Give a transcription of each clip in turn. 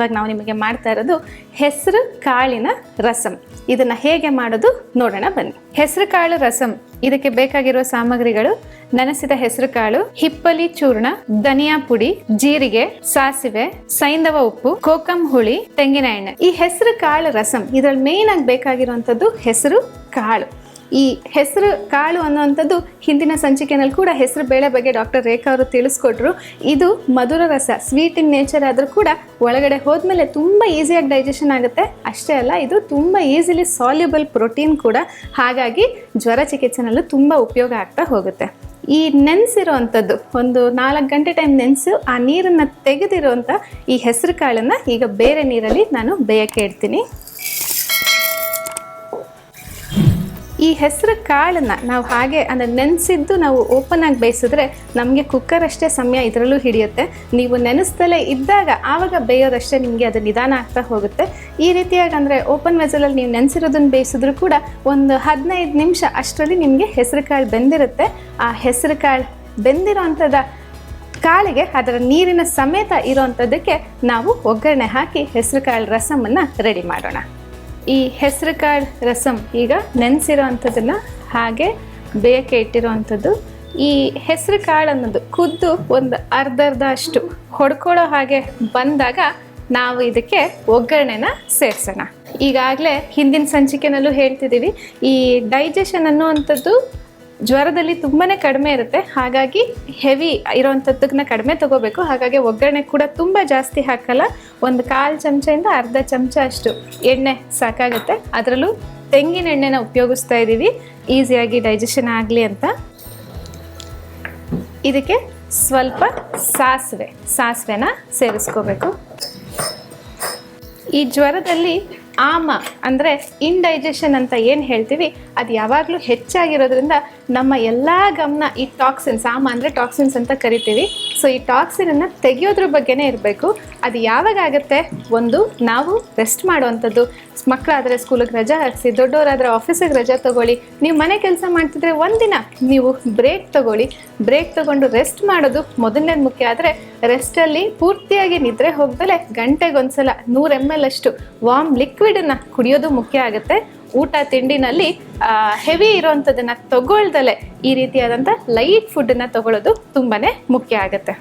ಇವಾಗ ನಾವು ನಿಮಗೆ ಮಾಡ್ತಾ ಇರೋದು ಹೆಸರು ಕಾಳಿನ ರಸಂ. ಇದನ್ನ ಹೇಗೆ ಮಾಡೋದು ನೋಡೋಣ ಬನ್ನಿ. ಹೆಸರು ಕಾಳು ರಸಂ. ಇದಕ್ಕೆ ಬೇಕಾಗಿರುವ ಸಾಮಗ್ರಿಗಳು ನೆನೆಸಿದ ಹೆಸರು ಕಾಳು, ಹಿಪ್ಪಲಿ ಚೂರ್ಣ, ಧನಿಯಾ ಪುಡಿ, ಜೀರಿಗೆ, ಸಾಸಿವೆ ಸೈಂಧವ ಉಪ್ಪು, ಕೋಕಂ ಹುಳಿ, ತೆಂಗಿನ ಎಣ್ಣೆ. ಈ ಹೆಸರು ಕಾಳು ರಸಂ. ಇದ್ರಲ್ಲಿ ಮೇನ್ ಆಗಿ ಬೇಕಾಗಿರುವಂಥದ್ದು ಹೆಸರು ಕಾಳು. ಈ ಹೆಸರು ಕಾಳು ಅನ್ನುವಂಥದ್ದು ಹಿಂದಿನ ಸಂಚಿಕೆನಲ್ಲಿ ಕೂಡ ಹೆಸರು ಬೇಳೆ ಬಗ್ಗೆ ಡಾಕ್ಟರ್ ರೇಖಾ ಅವರು ತಿಳಿಸ್ಕೊಟ್ರು. ಇದು ಮಧುರ ರಸ ಸ್ವೀಟ್ ಇನ್ ನೇಚರ್ ಆದರೂ ಕೂಡ ಒಳಗಡೆ ಹೋದ್ಮೇಲೆ ತುಂಬ ಈಸಿಯಾಗಿ ಡೈಜೆಷನ್ ಆಗುತ್ತೆ. ಅಷ್ಟೇ ಅಲ್ಲ, ಇದು ತುಂಬ ಈಸಿಲಿ ಸಾಲ್ಯುಬಲ್ ಪ್ರೋಟೀನ್ ಕೂಡ. ಹಾಗಾಗಿ ಜ್ವರ ಚಿಕಿತ್ಸೆನಲ್ಲೂ ತುಂಬ ಉಪಯೋಗ ಆಗ್ತಾ ಹೋಗುತ್ತೆ. ಈ ನೆನೆಸಿರುವಂಥದ್ದು, ಒಂದು ನಾಲ್ಕು ಗಂಟೆ ಟೈಮ್ ನೆನೆಸು, ಆ ನೀರನ್ನು ತೆಗೆದಿರುವಂಥ ಈ ಹೆಸರು ಕಾಳನ್ನು ಈಗ ಬೇರೆ ನೀರಲ್ಲಿ ನಾನು ಬೇಯಕ್ಕೆ ಇಡ್ತೀನಿ. ಈ ಹೆಸರು ಕಾಳನ್ನು ನಾವು ಹಾಗೆ ಅಂದರೆ ನೆನೆಸಿದ್ದು ನಾವು ಓಪನ್ ಆಗಿ ಬೇಯಿಸಿದ್ರೆ ನಮಗೆ ಕುಕ್ಕರ್ ಅಷ್ಟೇ ಸಮಯ ಇದರಲ್ಲೂ ಹಿಡಿಯುತ್ತೆ. ನೀವು ನೆನೆಸ್ದಲೇ ಇದ್ದಾಗ ಆವಾಗ ಬೇಯೋದಷ್ಟೇ ನಿಮಗೆ ಅದು ನಿಧಾನ ಆಗ್ತಾ ಹೋಗುತ್ತೆ. ಈ ರೀತಿಯಾಗಿ ಅಂದರೆ ಓಪನ್ ವೆಸಲಲ್ಲಿ ನೀವು ನೆನೆಸಿರೋದನ್ನು ಬೇಯಿಸಿದ್ರು ಕೂಡ ಒಂದು ಹದಿನೈದು ನಿಮಿಷ ಅಷ್ಟರಲ್ಲಿ ನಿಮಗೆ ಹೆಸರು ಕಾಳು ಬೆಂದಿರುತ್ತೆ. ಆ ಹೆಸರು ಕಾಳು ಬೆಂದಿರೋ ಅಂಥದ ಕಾಳಿಗೆ ಅದರ ನೀರಿನ ಸಮೇತ ಇರೋವಂಥದ್ದಕ್ಕೆ ನಾವು ಒಗ್ಗರಣೆ ಹಾಕಿ ಹೆಸರು ಕಾಳು ರಸಮನ್ನು ರೆಡಿ ಮಾಡೋಣ. ಈ ಹೆಸರು ಕಾಳು ರಸಂ ಈಗ ನೆನೆಸಿರೋ ಹಾಗೆ ಬೇಯಕ್ಕೆ ಇಟ್ಟಿರೋ ಅಂಥದ್ದು ಈ ಹೆಸರು ಕಾಳು ಅನ್ನೋದು ಖುದ್ದು ಒಂದು ಅರ್ಧ ಅರ್ಧ ಅಷ್ಟು ಹೊಡ್ಕೊಳ್ಳೋ ಹಾಗೆ ಬಂದಾಗ ನಾವು ಇದಕ್ಕೆ ಒಗ್ಗರಣೆನ ಸೇರಿಸೋಣ. ಈಗಾಗಲೇ ಹಿಂದಿನ ಸಂಚಿಕೆನಲ್ಲೂ ಹೇಳ್ತಿದ್ದೀವಿ, ಈ ಡೈಜೆಷನ್ ಅನ್ನುವಂಥದ್ದು ಜ್ವರದಲ್ಲಿ ತುಂಬಾ ಕಡಿಮೆ ಇರುತ್ತೆ. ಹಾಗಾಗಿ ಹೆವಿ ಇರೋವಂಥದ್ದನ್ನ ಕಡಿಮೆ ತಗೋಬೇಕು. ಹಾಗಾಗಿ ಒಗ್ಗರಣೆ ಕೂಡ ತುಂಬ ಜಾಸ್ತಿ ಹಾಕಲ್ಲ. ಒಂದು ಕಾಲು ಚಮಚದಿಂದ ಅರ್ಧ ಚಮಚ ಅಷ್ಟು ಎಣ್ಣೆ ಸಾಕಾಗುತ್ತೆ. ಅದರಲ್ಲೂ ತೆಂಗಿನ ಎಣ್ಣೆನ ಉಪಯೋಗಿಸ್ತಾ ಇದ್ದೀವಿ. ಈಸಿಯಾಗಿ ಡೈಜೆಷನ್ ಆಗಲಿ ಅಂತ. ಇದಕ್ಕೆ ಸ್ವಲ್ಪ ಸಾಸಿವೆ, ಸಾಸಿವೆನ ಸೇರಿಸ್ಕೋಬೇಕು. ಈ ಜ್ವರದಲ್ಲಿ ಆಮ ಅಂದರೆ ಇನ್ಡೈಜೆಷನ್ ಅಂತ ಏನು ಹೇಳ್ತೀವಿ? ಅದು ಯಾವಾಗಲೂ ಹೆಚ್ಚಾಗಿರೋದ್ರಿಂದ ನಮ್ಮ ಎಲ್ಲ ಗಮನ ಈ ಟಾಕ್ಸಿನ್ಸ್ ಆಮ ಅಂದರೆ ಟಾಕ್ಸಿನ್ಸ್ ಅಂತ ಕರಿತೀವಿ. ಸೊ ಈ ಟಾಕ್ಸಿನನ್ನು ತೆಗೆಯೋದ್ರ ಬಗ್ಗೆನೇ ಇರಬೇಕು. ಅದು ಯಾವಾಗ ಆಗುತ್ತೆ? ಒಂದು, ನಾವು ರೆಸ್ಟ್ ಮಾಡುವಂಥದ್ದು. ಮಕ್ಕಳಾದರೆ ಸ್ಕೂಲಿಗೆ ರಜಾ ಹಾಕಿಸಿ ದೊಡ್ಡವರಾದರೆ ಆಫೀಸಿಗೆ ರಜಾ ತಗೊಳ್ಳಿ. ನೀವು ಮನೆ ಕೆಲಸ ಮಾಡ್ತಿದ್ರೆ ಒಂದಿನ ನೀವು ಬ್ರೇಕ್ ತಗೊಳ್ಳಿ. ಬ್ರೇಕ್ ತಗೊಂಡು ರೆಸ್ಟ್ ಮಾಡೋದು ಮೊದಲನೇದು ಮುಖ್ಯ. ಆದರೆ ರೆಸ್ಟಲ್ಲಿ ಪೂರ್ತಿಯಾಗಿ ನಿದ್ರೆ ಹೋಗ್ದಲೆ ಗಂಟೆಗೊಂದ್ಸಲ ನೂರು ಎಂ ಎಲ್ ಅಷ್ಟು ವಾಮ್ ಲಿಕ್ವಿಡನ್ನು ಕುಡಿಯೋದು ಮುಖ್ಯ ಆಗುತ್ತೆ. ಊಟ ತಿಂಡಿನಲ್ಲಿ ಹೆವಿ ಇರೋವಂಥದ್ದನ್ನು ತಗೊಳ್ದಲೆ ಈ ರೀತಿಯಾದಂಥ ಲೈಟ್ ಫುಡ್ಡನ್ನು ತಗೊಳ್ಳೋದು ತುಂಬಾ ಮುಖ್ಯ ಆಗುತ್ತೆ.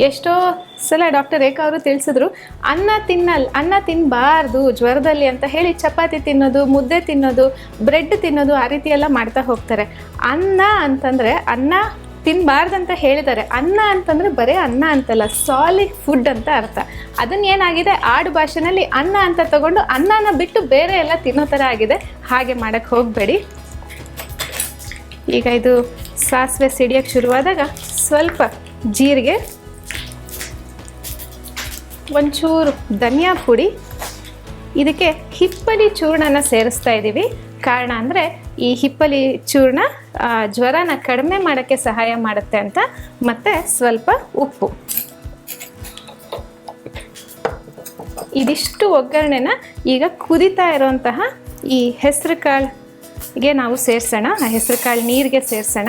ಎಷ್ಟೋ ಸಲ ಡಾಕ್ಟರ್ ರೇಖಾ ಅವರು ತಿಳಿಸಿದ್ರು, ಅನ್ನ ತಿನ್ನಲ್, ಅನ್ನ ತಿನ್ನಬಾರ್ದು ಜ್ವರದಲ್ಲಿ ಅಂತ ಹೇಳಿ ಚಪಾತಿ ತಿನ್ನೋದು, ಮುದ್ದೆ ತಿನ್ನೋದು, ಬ್ರೆಡ್ ತಿನ್ನೋದು ಆ ರೀತಿ ಎಲ್ಲ ಮಾಡ್ತಾ ಹೋಗ್ತಾರೆ. ಅನ್ನ ಅಂತಂದರೆ ಅನ್ನ ತಿನ್ನಬಾರ್ದಂತ ಹೇಳಿದ್ದಾರೆ. ಅನ್ನ ಅಂತಂದರೆ ಬರೀ ಅನ್ನ ಅಂತಲ್ಲ ಸಾಲಿಡ್ ಫುಡ್ ಅಂತ ಅರ್ಥ. ಅದನ್ನ ಏನಾಗಿದೆ? ಆಡು ಭಾಷೆನಲ್ಲಿ ಅನ್ನ ಅಂತ ತಗೊಂಡು ಅನ್ನನ ಬಿಟ್ಟು ಬೇರೆ ಎಲ್ಲ ತಿನ್ನೋ ಥರ ಆಗಿದೆ. ಹಾಗೆ ಮಾಡೋಕ್ಕೆ ಹೋಗಬೇಡಿ. ಈಗ ಇದು ಸಾಸಿವೆ ಸಿಡಿಯೋಕ್ಕೆ ಶುರುವಾದಾಗ ಸ್ವಲ್ಪ ಜೀರಿಗೆ ಒಂಚೂರು ಧನಿಯಾ ಪುಡಿ. ಇದಕ್ಕೆ ಹಿಪ್ಪಲಿ ಚೂರ್ಣನ ಸೇರಿಸ್ತಾ ಇದ್ದೀವಿ ಕಾರಣ ಅಂದರೆ ಈ ಹಿಪ್ಪಲಿ ಚೂರ್ಣ ಜ್ವರನ ಕಡಿಮೆ ಮಾಡೋಕ್ಕೆ ಸಹಾಯ ಮಾಡುತ್ತೆ ಅಂತ. ಮತ್ತು ಸ್ವಲ್ಪ ಉಪ್ಪು. ಇದಿಷ್ಟು ಒಗ್ಗರಣೆನ ಈಗ ಕುದಿತಾ ಇರೋಂತಹ ಈ ಹೆಸರು ಕಾಳಿಗೆ ನಾವು ಸೇರಿಸೋಣ. ಆ ಹೆಸರು ಕಾಳು ನೀರಿಗೆ ಸೇರಿಸೋಣ.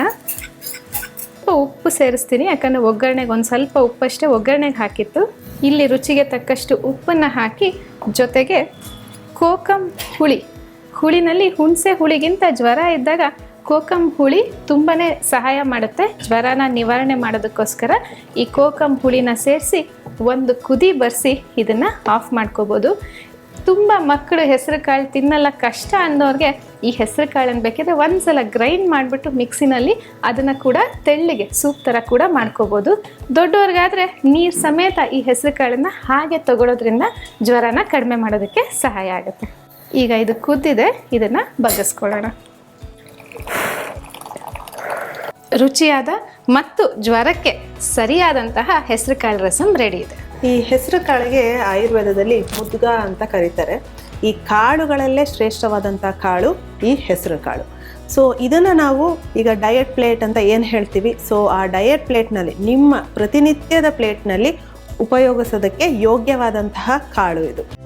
ಉಪ್ಪು ಸೇರಿಸ್ತೀನಿ, ಯಾಕಂದರೆ ಒಗ್ಗರಣೆಗೆ ಒಂದು ಸ್ವಲ್ಪ ಉಪ್ಪಷ್ಟೇ ಒಗ್ಗರಣೆಗೆ ಹಾಕಿತ್ತು. ಇಲ್ಲಿ ರುಚಿಗೆ ತಕ್ಕಷ್ಟು ಉಪ್ಪನ್ನು ಹಾಕಿ ಜೊತೆಗೆ ಕೋಕಂ ಹುಳಿ. ಹುಳಿನಲ್ಲಿ ಹುಣಸೆ ಹುಳಿಗಿಂತ ಜ್ವರ ಇದ್ದಾಗ ಕೋಕಂ ಹುಳಿ ತುಂಬಾ ಸಹಾಯ ಮಾಡುತ್ತೆ. ಜ್ವರನ ನಿವಾರಣೆ ಮಾಡೋದಕ್ಕೋಸ್ಕರ ಈ ಕೋಕಂ ಹುಳಿನ ಸೇರಿಸಿ ಒಂದು ಕುದಿ ಬರೆಸಿ ಇದನ್ನು ಆಫ್ ಮಾಡ್ಕೋಬೋದು. ತುಂಬ ಮಕ್ಕಳು ಹೆಸರು ಕಾಳು ತಿನ್ನಲ್ಲ ಕಷ್ಟ ಅನ್ನೋರಿಗೆ ಈ ಹೆಸರು ಕಾಳನ್ನು ಬೇಕಿದ್ರೆ ಒಂದ್ಸಲ ಗ್ರೈಂಡ್ ಮಾಡಿಬಿಟ್ಟು ಮಿಕ್ಸಿನಲ್ಲಿ ಅದನ್ನು ಕೂಡ ತೆಳ್ಳಿಗೆ ಸೂಪ್ ಥರ ಕೂಡ ಮಾಡ್ಕೋಬೋದು. ದೊಡ್ಡವ್ರಿಗಾದರೆ ನೀರು ಸಮೇತ ಈ ಹೆಸರು ಕಾಳನ್ನು ಹಾಗೆ ತಗೊಳ್ಳೋದ್ರಿಂದ ಜ್ವರನ ಕಡಿಮೆ ಮಾಡೋದಕ್ಕೆ ಸಹಾಯ ಆಗುತ್ತೆ. ಈಗ ಇದು ಕುದ್ದಿದೆ, ಇದನ್ನು ಬಗ್ಗಿಸ್ಕೊಳ್ಳೋಣ. ರುಚಿಯಾದ ಮತ್ತು ಜ್ವರಕ್ಕೆ ಸರಿಯಾದಂತಹ ಹೆಸರು ಕಾಳು ರಸಂ ರೆಡಿ ಇದೆ. ಈ ಹೆಸರು ಕಾಳಿಗೆ ಆಯುರ್ವೇದದಲ್ಲಿ ಮುದ್ಗ ಅಂತ ಕರೀತಾರೆ. ಈ ಕಾಳುಗಳಲ್ಲೇ ಶ್ರೇಷ್ಠವಾದಂಥ ಕಾಳು ಈ ಹೆಸರು ಕಾಳು. ಸೊ ಇದನ್ನು ನಾವು ಈಗ ಡಯಟ್ ಪ್ಲೇಟ್ ಅಂತ ಏನು ಹೇಳ್ತೀವಿ? ಸೊ ಆ ಡಯಟ್ ಪ್ಲೇಟ್ನಲ್ಲಿ ನಿಮ್ಮ ಪ್ರತಿನಿತ್ಯದ ಪ್ಲೇಟ್ನಲ್ಲಿ ಉಪಯೋಗಿಸೋದಕ್ಕೆ ಯೋಗ್ಯವಾದಂತಹ ಕಾಳು ಇದು.